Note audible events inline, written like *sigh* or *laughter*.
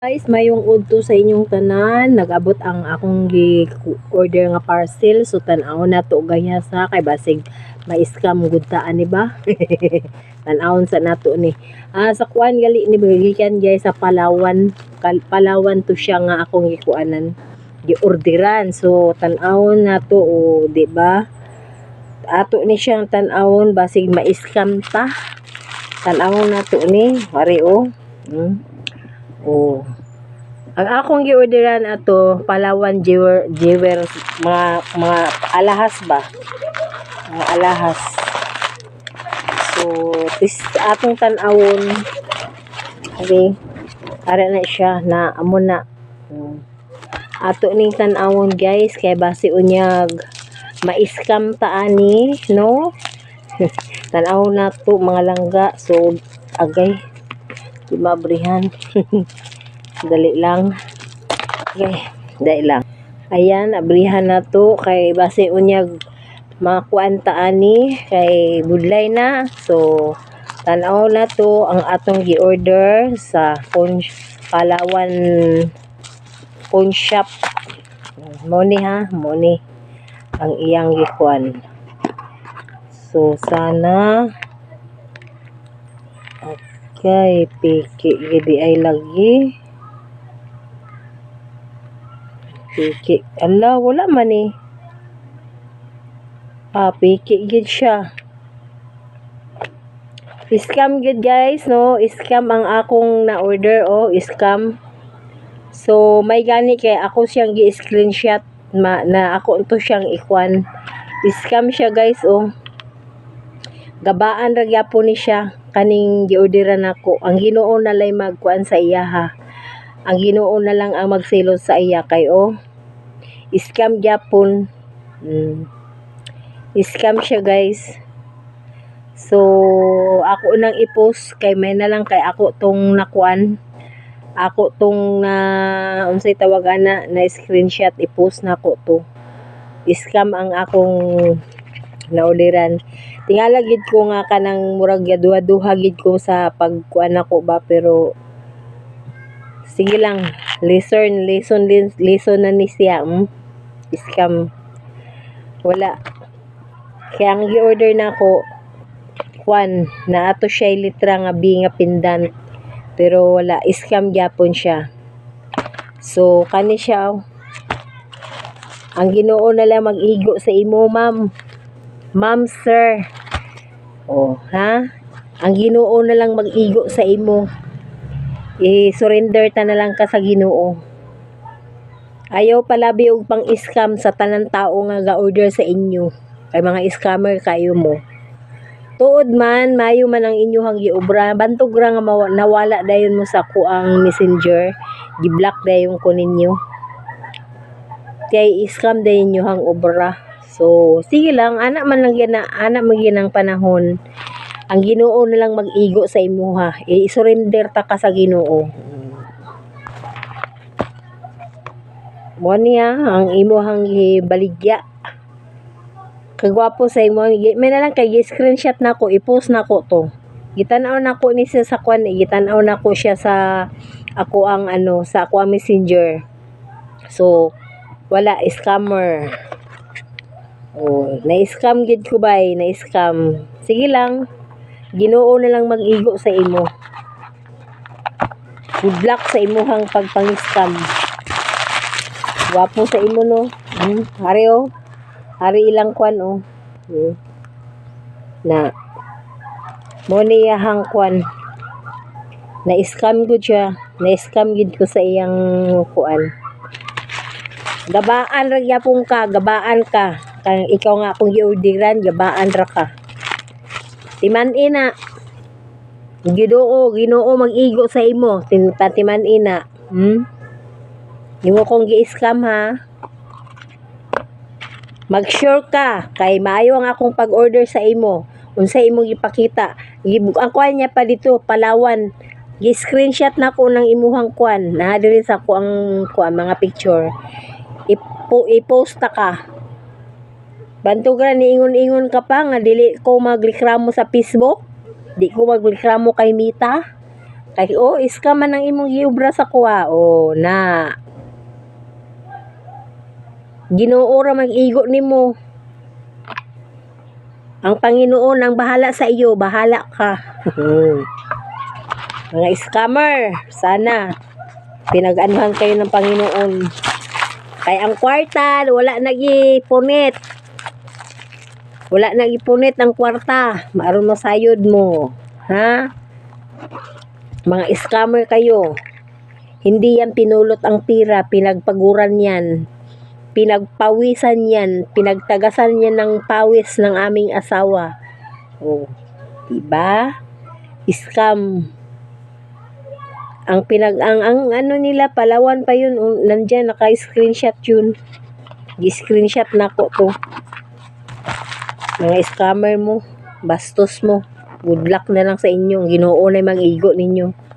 Guys, mayong udto sa inyong tanan, nag-abot ang akong gi-order nga parcel so tan-aw na to gaya sa kay basig ma-scam gud taan ni ba? *laughs* tan-awon sa nato ni. Ah sa kuan gali ni gikan guys sa Palawan. Kal Palawan to siya nga akong gikuanan gi-orderan. So tan-awon na to o di ba? Ato ni siyang tan-awon basig ma-scam ta. Tan-awon na to ni, ari o. Hmm. Oh. Ang akong giorderan ato Palawan Jewer Jewers mga mga alahas ba? Mga alahas. So, tis atong tan-awon. Okay. Ara na siya na amo na. Hmm. Ato ning tan-awon guys kay base unyag ma-scam ta ani, no? *laughs* tan-awon na to mga langga. So, agay di mabrihan *laughs* dali lang. Okay dali lang. Ayan abrihan na to. Kay base unyag makuan ta ani. Kay budlay na. So tanaw na to ang atong gi-order sa phone Palawan phone shop. Mo ni ha? Mo ni ang iyang gikuan. So sana kay piki gidi ay lagi. Piki ala wala man eh. Ah piki gid siya. Scam gid guys no? Scam ang akong na order oh scam. So may gani kay ako siyang gi-screenshot ma, na ako to siyang ikwan. Scam siya guys oh. Gabaan ra gyapon ni siya kaning giorderan nako ang Ginoo na lay magkuan sa iya ha? Ang Ginoo na lang ang magsilot sa iya kay oh scam gyapon mm. scam siya guys. So ako nang i-post kay may na lang kay ako tong nakuan. Ako tong na unsay tawagan na na screenshot i-post nako to. Scam ang akong nauliran tingala gid ko nga kanang murag duha-duha gid ko sa pagkuan ako ba pero sige lang lesson lesson lesson na ni siya hmm? scam. Wala. Kaya ang gi-order na ako kwan na ato siya litra nga B nga pendant pero wala scam gyapon siya. So kani siya oh. ang Ginoo na lang mag-igo sa imo ma'am Ma'am, sir. Oh, ha? Ang Ginoo na lang mag-igo sa imo. I-surrender ta na lang ka sa Ginoo. Ayaw palabi og pang scam sa tanan tao nga ga-order sa inyo. Kay mga scammer kayo mo. Tuod man, mayo man ang inyohang giobra. Bantog ra nga nawala dayon mo sa kuang messenger. Gi-block dayon ko ninyo. Kay scam dayon inyo hang obra. So, sige lang, anak man lang yan, anak man yan ang panahon. Ang ginoo na lang mag-igo sa imuha. I-surrender ta ka sa ginoo. Mo niya, ang imuhang baligya. Kagwapo sa imo. May na lang kay screenshot na ko, i-post na ko to. Gitanaw na ko ni siya sa kwan, gitanaw na ko siya sa ako ang ano, sa ako ang messenger. So, wala, scammer. Oh, na-scam gid ko bay, na-scam. Sige lang. Ginoo na lang mag-igo sa imo. Good luck sa imuhang pagpang-scam. Wapo sa imo no. Hmm, hari oh. Hari ilang kwan oh. Hmm. Na mo niyahang kwan. Na-scam gud siya. Na-scam gid ko sa iyang kuan. Gabaan ra gyapon ka, gabaan ka kang ikaw nga akong giordiran gabaan ra ka timan ina Ginoo, Ginoo mag-igo sa imo, patiman ina. Hmm? Imo kong gi-scam ha. Mag-sure ka kay maayo ang akong pag-order sa imo. Unsa imong ipakita? Ang kuan niya pa dito, Palawan. Gi-screenshot na ko ng imuhang kuan. Na diri sa ko ang kuan mga picture. Ipo, i-post ta ka Bantugan ni ingon-ingon ka pa nga dili ko maglikramo sa Facebook. Di ko maglikramo kay Mita. Kay oh, iska man ang imong giubra sa kuha. Oh, na. Ginoo ra mag-igo nimo. Ang Panginoon ang bahala sa iyo, bahala ka. *laughs* Mga scammer, sana pinag-anuhan kayo ng Panginoon. Kay ang kwarta, wala nagipunit. Wala nagipunit ang kwarta. Maaron masayod mo. Ha? Mga scammer kayo. Hindi yan pinulot ang pira, pinagpaguran yan. Pinagpawisan yan, pinagtagasan yan ng pawis ng aming asawa. Oh, diba? Scam. Ang pinag ang, ang ano nila Palawan pa yun, oh, nandiyan naka-screenshot yun. Gi-screenshot na ko to. Mga scammer mo, bastos mo. Good luck na lang sa inyo. Ginoo na mag-igo ninyo.